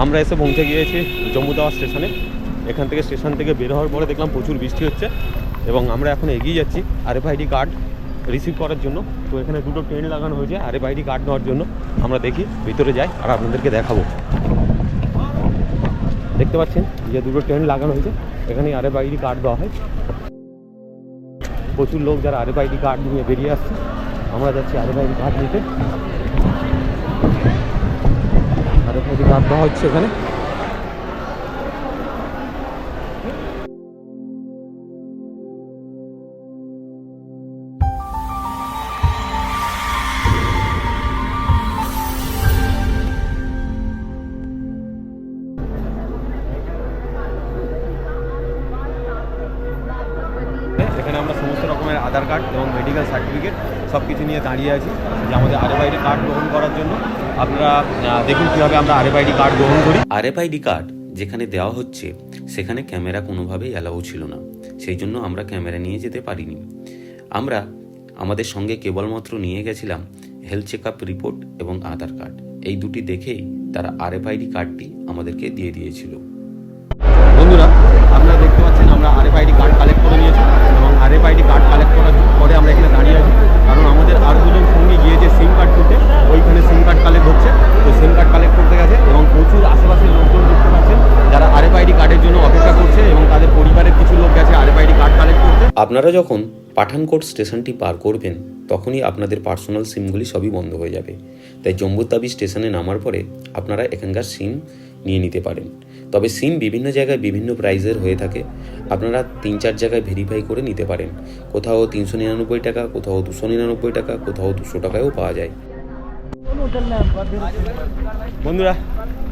আমরা এসে পৌঁছে গিয়েছি জম্মুদাওয়া স্টেশনে। এখান থেকে স্টেশন থেকে বের হওয়ার পরে দেখলাম প্রচুর বৃষ্টি হচ্ছে এবং আমরা এখন এগিয়ে যাচ্ছি আরএফআইডি কার্ড রিসিভ করার জন্য। তো এখানে দুটো ট্রেন লাগানো হয়েছে আরএফআইডি কার্ড নেওয়ার জন্য। আমরা দেখি, ভিতরে যাই আর আপনাদেরকে দেখাবো। দেখতে পাচ্ছেন যে দুটো ট্রেন লাগানো হয়েছে, এখানে আরএফআইডি কার্ড দেওয়া হয়। প্রচুর লোক যারা আরএফআইডি কার্ড নিয়ে বেরিয়ে আসছে, আমরা যাচ্ছি আরএফআইডি কার্ড নিতে। দেওয়া হচ্ছে এখানে। এখানে আমরা সমস্ত রকমের আধার কার্ড এবং মেডিকেল সার্টিফিকেট সব কিছু নিয়ে দাঁড়িয়ে আছি যে আমাদের আরএফআইডি কার্ড গ্রহণ করার জন্য। আপনারা দেখুন কীভাবে আমরা আরএফআইডি কার্ড গ্রহণ করি। আরএফআইডি কার্ড যেখানে দেওয়া হচ্ছে সেখানে ক্যামেরা কোনোভাবেই অ্যালাউ ছিল না। সেই জন্য আমরা ক্যামেরা নিয়ে যেতে পারিনি। আমরা আমাদের সঙ্গে কেবলমাত্র নিয়ে গেছিলাম হেলথ চেক আপ রিপোর্ট এবং আধার কার্ড। এই দুটি দেখেই তারা আরএফআইডি কার্ডটি আমাদেরকে দিয়ে দিয়েছিল। বন্ধুরা আপনারা দেখতে পাচ্ছেন আমরা আরএফআইডি কার্ড কালেক্ট করে নিয়েছি। আরএফআইডি কার্ড কালেক্ট করার পরে আমরা এখানে দাঁড়িয়ে আছি। কারণ আমাদের আরও দুজন সঙ্গে গিয়েছে সিম কার্ড তুলতে, ওইখানে সিম কার্ড কালেক্ট হচ্ছে। তো সিম কার্ড কালেক্ট করতে গেছে এবং প্রচুর আশেপাশের লোকজন দেখতে পাচ্ছেন, যারা আরএফআইডি কার্ডের জন্য অপেক্ষা করছে এবং তাদের পরিবারের কিছু লোক গেছে আরএফআইডি কার্ড কালেক্ট করতে। আপনারা যখন পাঠানকোট স্টেশনটি পার করবেন, তখনই আপনাদের পার্সোনাল সিমগুলি সবই বন্ধ হয়ে যাবে। তাই জম্বুতাবি স্টেশনে নামার পরে আপনারা এখানকার সিম নিয়ে নিতে পারেন। তবে সিম বিভিন্ন জায়গায় বিভিন্ন প্রাইজের হয়ে থাকে। আপনারা তিন চার জায়গায় ভেরিফাই করে নিতে পারেন। কোথাও তিনশো নিরানব্বই টাকা, কোথাও দুশো নিরানব্বই টাকা, কোথাও দুশো টাকায়ও পাওয়া যায়। বন্ধুরা,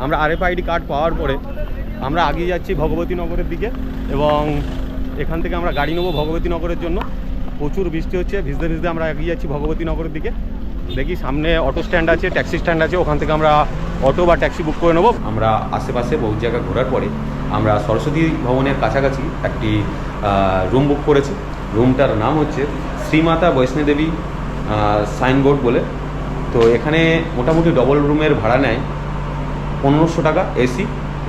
আমরা আরএফআইডি কার্ড পাওয়ার পরে আমরা আগিয়ে যাচ্ছি ভগবতী নগরের দিকে এবং এখান থেকে আমরা গাড়ি নেব ভগবতী নগরের জন্য। প্রচুর বৃষ্টি হচ্ছে, ভিজতে ভিজতে আমরা এগিয়ে যাচ্ছি ভগবতী নগরের দিকে। দেখি সামনে অটো স্ট্যান্ড আছে ট্যাক্সি স্ট্যান্ড আছে, ওখান থেকে আমরা অটো বা ট্যাক্সি বুক করে নেব। আমরা আশেপাশে বহু জায়গা ঘোরার পরে আমরা সরস্বতী ভবনের কাছাকাছি একটি রুম বুক করেছি। রুমটার নাম হচ্ছে শ্রীমাতা বৈষ্ণোদেবী সাইনবোর্ড বলে। তো এখানে মোটামুটি ডবল রুমের ভাড়া নেয় পনেরোশো টাকা এসি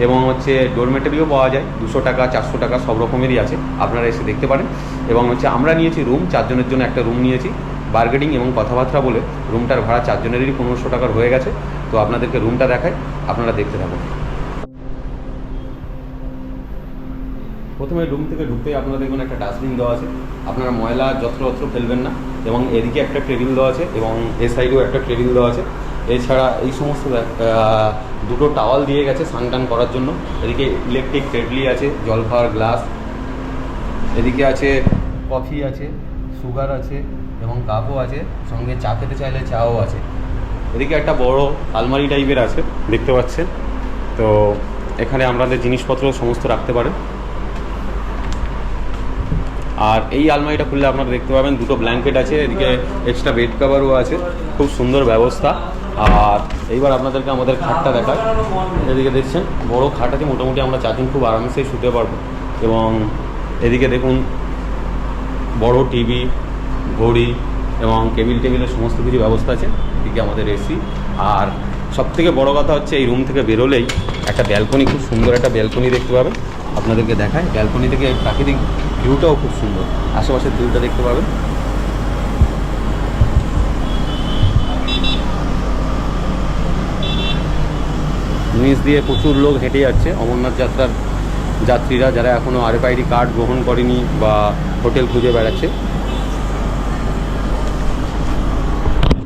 এবং হচ্ছে ডোরমেটারিও পাওয়া যায়, দুশো টাকা, চারশো টাকা, সব রকমেরই আছে। আপনারা এসে দেখতে পারেন। এবং হচ্ছে আমরা নিয়েছি রুম চারজনের জন্য একটা রুম নিয়েছি। বার্গেটিং এবং কথাবার্তা বলে রুমটার ভাড়া চারজনেরই পনেরোশো টাকার হয়ে গেছে। তো আপনাদেরকে রুমটা দেখায় আপনারা দেখতে থাকুন। প্রথমে রুম থেকে ঢুকতেই আপনারা দেখবেন একটা ডাস্টবিন দেওয়া আছে। আপনারা ময়লা যত্রযত্র ফেলবেন না, এবং এদিকে একটা টেবিল দেওয়া আছে, এবং এ সাইডেও একটা টেবিল দেওয়া আছে। এছাড়া এই সমস্ত দুটো টাওয়াল দিয়ে গেছে স্নান টান করার জন্য। এদিকে ইলেকট্রিক কেটলি আছে জল খাওয়ার গ্লাস। এদিকে আছে, কফি আছে। সুগার আছে এবং কাপও আছে, সঙ্গে চা খেতে চাইলে চাও আছে। এদিকে একটা বড় আলমারি টাইপের আছে, দেখতে পাচ্ছেন। তো এখানে আপনাদের জিনিসপত্র সমস্ত রাখতে পারেন। আর এই আলমারিটা খুললে আপনারা দেখতে পাবেন, দুটো ব্ল্যাঙ্কেট আছে, এদিকে এক্সট্রা বেড কাভারও আছে। খুব সুন্দর ব্যবস্থা। আর এইবার আপনাদেরকে আমাদের খাটটা দেখায় এদিকে দেখছেন, বড় খাট আছে, মোটামুটি আমরা চারজন খুব আরামসেই শুতে পারব। এবং এদিকে দেখুন বড় টিভি, ঘড়ি এবং কেবিল টেবিলের সমস্ত কিছু ব্যবস্থা আছে এদিকে আমাদের এসি আর সব থেকে বড় কথা হচ্ছে এই রুম থেকে বেরোলেই একটা ব্যালকনি খুব সুন্দর একটা ব্যালকনি দেখতে পাবেন। আপনাদেরকে দেখায় ব্যালকনি থেকে প্রাকৃতিক ভিউটাও খুব সুন্দর। আশেপাশের ভিউটা দেখতে পাবেন। নিচ দিয়ে প্রচুর লোক হেঁটে যাচ্ছে। অমরনাথ যাত্রার যাত্রীরা যারা এখনও আরএফআইডি কার্ড গ্রহণ করেনি বা হোটেল খুঁজে বেড়াচ্ছে